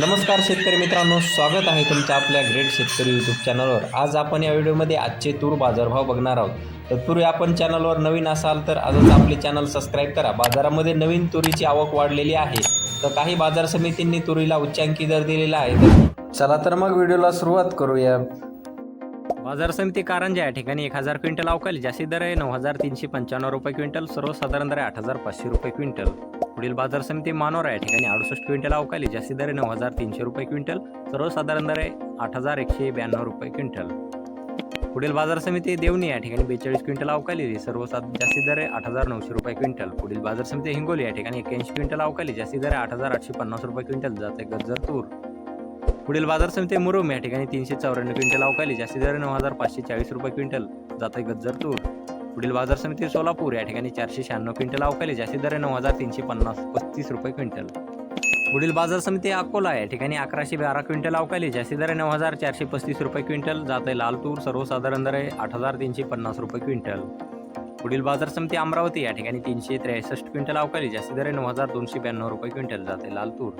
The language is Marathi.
नमस्कार शेतकरी मित्रांनो स्वागत आहे तुमचं आपल्या ग्रेट शेतकरी यूट्यूब चॅनलवर आज आपण या व्हिडिओमध्ये आजचे तूर बाजारभाव बघणार आहोत. तत्पूर्वी आपण चॅनलवर नवीन असाल तर आजच आपले चॅनल सबस्क्राईब करा. बाजारामध्ये नवीन तुरीची आवक वाढलेली आहे. तर काही बाजार समितींनी तुरीला उच्चांकी दर दिलेला आहे. तर चला तर मग व्हिडिओला सुरुवात करूया. बाजार समिती कारंजा या ठिकाणी एक हजार क्विंटल अवकाली जास्ती दर आहे नऊ हजार तीनशे पंच्याण्णव रुपये क्विंटल सर्वसाधारण दर आहे आठ हजार पाचशे रुपये क्विंटल. पुढील बाजार समिती मानोरा या ठिकाणी अडुसष्ट क्विंटल अवकाली जास्ती दर नऊ हजार तीनशे रुपये क्विंटल. सर्वसाधारण दर आठ हजार एकशे ब्याण्णव रुपये क्विंटल. पुढील बाजार समिती देवणी या ठिकाणी बेचाळीस क्विंटल अवकाली सर्वसाध जास्ती दर आठ हजार नऊशे रुपये क्विंटल. पुढील बाजार समिती हिंगोली या ठिकाणी एक्याऐंशी क्विंटल अवकाली जास्ती दर आठ हजार आठशे पन्नास रुपये क्विंटल जाते गज्जर तूर पुढील बाजार समिती मुरुम या ठिकाणी तीनशे चौऱ्याण्णव क्विंटल अवकाली जास्ती दर नऊ हजार पाचशे चाळीस रुपये क्विंटल जाते गज्जर तूर पुढील बाजार समिती सोलापूर या ठिकाणी चारशे शहाण्णव क्विंटल अवकाली जास्ती दर नऊ हजार तीनशे पन्नास पस्तीस रुपये क्विंटल. पुढील बाजार समिती अकोला या ठिकाणी अकराशे बारा क्विंटल अवकाली जास्ती दर नऊ हजार चारशे पस्तीस रुपये क्विंटल जाते लाल तूर सर्वसाधारण दर आहे आठ हजार तीनशे पन्नास रुपये क्विंटल. पुढील बाजार समिती अमरावती या ठिकाणी तीनशे त्रेसष्ट क्विंटल अवकाली जास्ती दर नऊ हजार दोनशे ब्याण्णव रुपये क्विंटल जाते लाल तूर